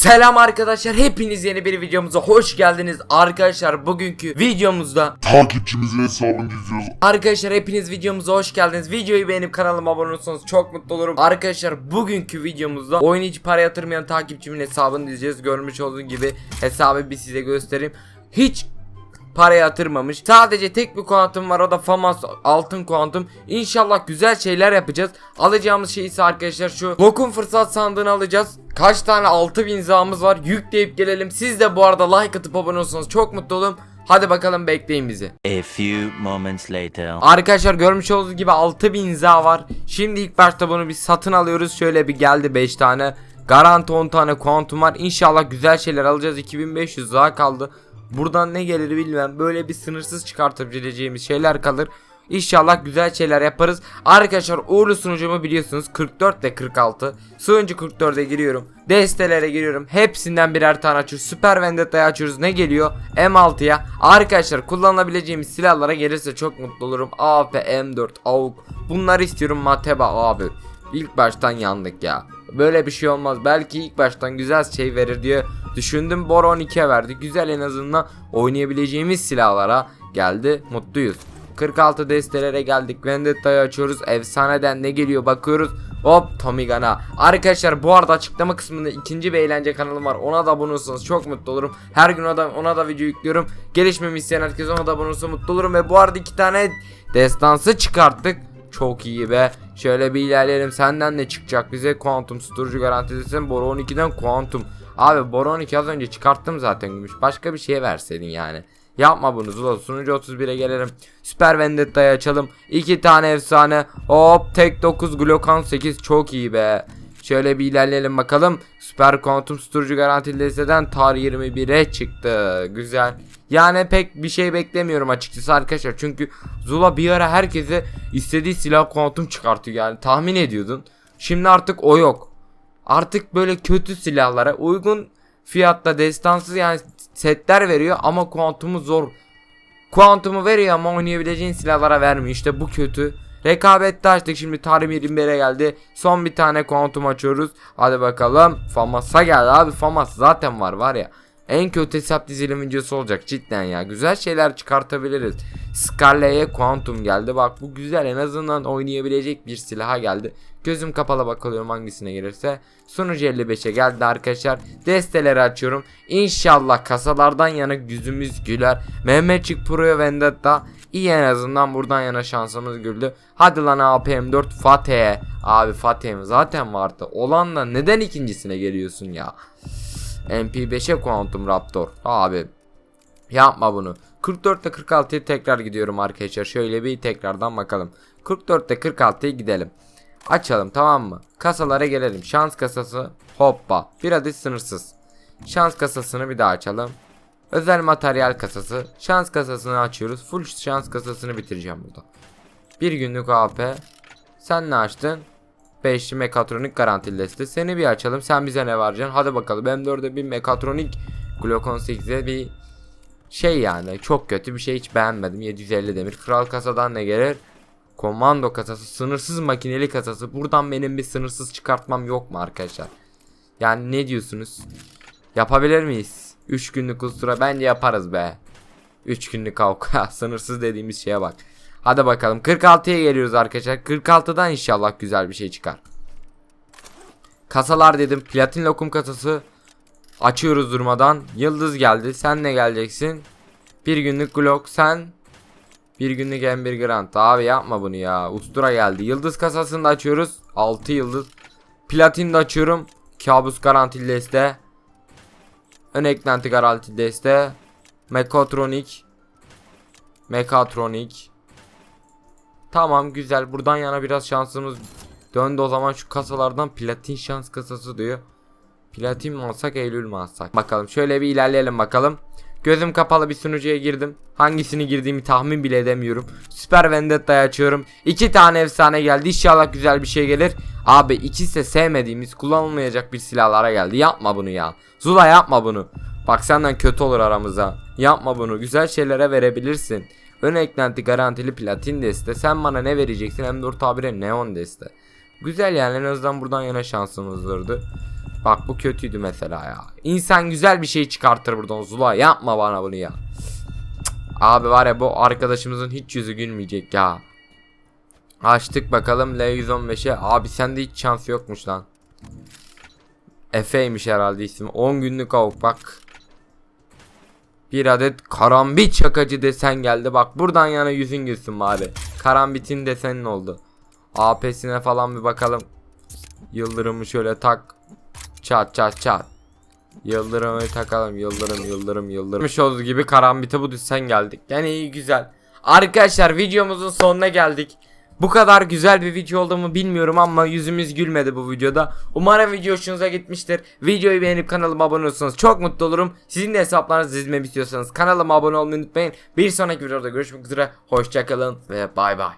Selam arkadaşlar hepiniz yeni bir videomuza hoş geldiniz. Arkadaşlar bugünkü videomuzda takipçimizin hesabını gizliyoruz. Arkadaşlar hepiniz videomuza hoş geldiniz. Videoyu beğenip kanalıma abone olursanız çok mutlu olurum. Arkadaşlar bugünkü videomuzda oyun hiç para yatırmayan takipçimin hesabını diyeceğiz görmüş olduğunuz gibi hesabı bir size göstereyim. Hiç para yatırmamış. Sadece tek bir kuantum var o da Famas altın kuantum. İnşallah güzel şeyler yapacağız. Alacağımız şey ise arkadaşlar şu lokum fırsat sandığını alacağız. Kaç tane altı bin imzamız var yükleyip gelelim. Siz de bu arada like atıp abone olursanız çok mutlu olurum. Hadi bakalım bekleyin bizi. A few moments later. Arkadaşlar görmüş olduğunuz gibi 6000 imza var. Şimdi ilk başta bunu bir satın alıyoruz. Şöyle bir geldi 5 tane. Garanti 10 tane kuantum var. İnşallah güzel şeyler alacağız. 2500 daha kaldı. Buradan ne gelir bilmem. Böyle bir sınırsız çıkartabileceğimiz şeyler kalır. İnşallah güzel şeyler yaparız. Arkadaşlar uğurlu sunucumu biliyorsunuz 44 ve 46. Sunucu 44'e giriyorum. Destelere giriyorum. Hepsinden birer tane açıyoruz. Süper Vendetta'ya açıyoruz. Ne geliyor? M6'ya. Arkadaşlar kullanılabileceğimiz silahlara gelirse çok mutlu olurum. AP, M4, AUK. Bunları istiyorum Mateba abi. İlk baştan yandık ya. Böyle bir şey olmaz. Belki ilk baştan güzel şey verir diye düşündüm. Bora 12'ye verdi. Güzel en azından oynayabileceğimiz silahlara geldi. Mutluyuz. 46 destelere geldik. Vendetta'yı açıyoruz. Efsaneden ne geliyor bakıyoruz. Hop Tomigana. Arkadaşlar bu arada açıklama kısmında ikinci bir eğlence kanalım var. Ona da abone olursanız çok mutlu olurum. Her gün ona ona da video yüklüyorum. Gelişmemi isteyen herkes ona da abone olursa mutlu olurum. Ve bu arada iki tane destansı çıkarttık. Çok iyi be. Şöyle bir ilerleyelim. Senden ne çıkacak bize? Kuantum Storage'u garantilesin. Boro 12'den Kuantum. Abi Boro 12 az önce çıkarttım zaten gümüş. Başka bir şeye verseydin yani. Yapma bunu Zula. Sunucu 31'e gelelim. Süper Vendetta'yı açalım. 2 tane efsane. Hop tek 9 Glokan 8 çok iyi be. Şöyle bir ilerleyelim bakalım. Süper Quantum Storage'u garantili listeden tar 21'e çıktı. Güzel. Yani pek bir şey beklemiyorum açıkçası arkadaşlar. Çünkü Zula bir ara herkese istediği silah kuantum çıkartıyor yani tahmin ediyordun. Şimdi artık o yok. Artık böyle kötü silahlara uygun fiyatta destansız yani setler veriyor ama kuantumu zor. Kuantumu veriyor ama oynayabileceğin silahlara vermiyor. İşte bu kötü. Rekabette açtık şimdi tarih 21'e geldi. Son bir tane kuantum açıyoruz. Hadi bakalım. Famas'a geldi abi. Famas zaten var var ya. En kötü hesap dizilim videosu olacak cidden ya. Güzel şeyler çıkartabiliriz. Scarlet'e Quantum geldi. Bak bu güzel en azından oynayabilecek bir silaha geldi. Gözüm kapalı bakıyorum hangisine gelirse. Sunucu 55'e geldi arkadaşlar. Desteleri açıyorum. İnşallah kasalardan yana yüzümüz güler. Mehmetçik Pro'ya Vendetta. İyi en azından buradan yana şansımız güldü. Hadi lan APM4 Fatih'e. Abi Fatih'im zaten vardı. Olanla neden ikincisine geliyorsun ya? MP5'e Quantum Raptor. Abi yapma bunu. 44'te 46'ya tekrar gidiyorum arkadaşlar. Şöyle bir tekrardan bakalım. 44'te 46'ya gidelim. Açalım tamam mı? Kasalara gelelim. Şans kasası hoppa. Bir adet sınırsız. Şans kasasını bir daha açalım. Özel materyal kasası. Şans kasasını açıyoruz. Full şans kasasını bitireceğim burada. Bir günlük AP. Sen ne açtın? 5'li mekatronik garantili deste. Seni bir açalım. Sen bize ne vereceksin? Hadi bakalım. M4'e bir mekatronik Glock 18'e bir şey yani. Çok kötü bir şey hiç beğenmedim. 750 demir. Kral kasadan ne gelir? Komando kasası. Sınırsız makineli kasası. Buradan benim bir sınırsız çıkartmam yok mu arkadaşlar? Yani ne diyorsunuz? Yapabilir miyiz? 3 günlük ustura bence yaparız be. 3 günlük avka. Sınırsız dediğimiz şeye bak. Hadi bakalım 46'ya geliyoruz arkadaşlar. 46'dan inşallah güzel bir şey çıkar. Kasalar dedim. Platin lokum kasası. Açıyoruz durmadan. Yıldız geldi. Sen ne geleceksin? Bir günlük Glock sen. Bir günlük M1 Grant. Abi yapma bunu ya. Ustura geldi. Yıldız kasasını da açıyoruz. 6 yıldız. Platin de açıyorum. Kabus garantili deste. Ön eklenti garantili deste. Mekatronik. Mekatronik. Tamam güzel. Buradan yana biraz şansımız döndü o zaman şu kasalardan platin şans kasası diyor. Platin mi alsak Eylül mü alsak? Bakalım şöyle bir ilerleyelim bakalım. Gözüm kapalı bir sunucuya girdim. Hangisini girdiğimi tahmin bile edemiyorum. Süper Vendetta'yı açıyorum. İki tane efsane geldi. İnşallah güzel bir şey gelir. Abi ikisi de sevmediğimiz kullanılmayacak bir silahlara geldi. Yapma bunu ya. Zula yapma bunu. Bak senden kötü olur aramıza. Yapma bunu. Güzel şeylere verebilirsin. Ön eklenti garantili platin deste. Sen bana ne vereceksin? M4 tabire neon deste. Güzel yani en azından buradan yana şansımız vardı. Bak bu kötüydü mesela ya. İnsan güzel bir şey çıkartır buradan Zula. Yapma bana bunu ya. Abi var ya bu arkadaşımızın hiç yüzü gülmeyecek ya. Açtık bakalım L115'e. Abi sende hiç şans yokmuş lan. Efe'ymiş herhalde ismi. 10 günlük avuk bak. Bir adet karambit şakacı desen geldi. Bak buradan yana yüzün gülsün bari. Karambitin desenin oldu. AP'sine falan bir bakalım. Yıldırımı şöyle tak. Çat çat çat. Yıldırımı takalım. Yıldırım yıldırım yıldırım. olduğu gibi karambite bu desen geldik. Yani iyi güzel. Arkadaşlar videomuzun sonuna geldik. Bu kadar güzel bir video olduğumu bilmiyorum ama yüzümüz gülmedi bu videoda. Umarım video hoşunuza gitmiştir. Videoyu beğenip kanalıma abone olursanız çok mutlu olurum. Sizin de hesaplarınızı izlemek istiyorsanız kanalıma abone olmayı unutmayın. Bir sonraki videoda görüşmek üzere. Hoşçakalın ve bay bay.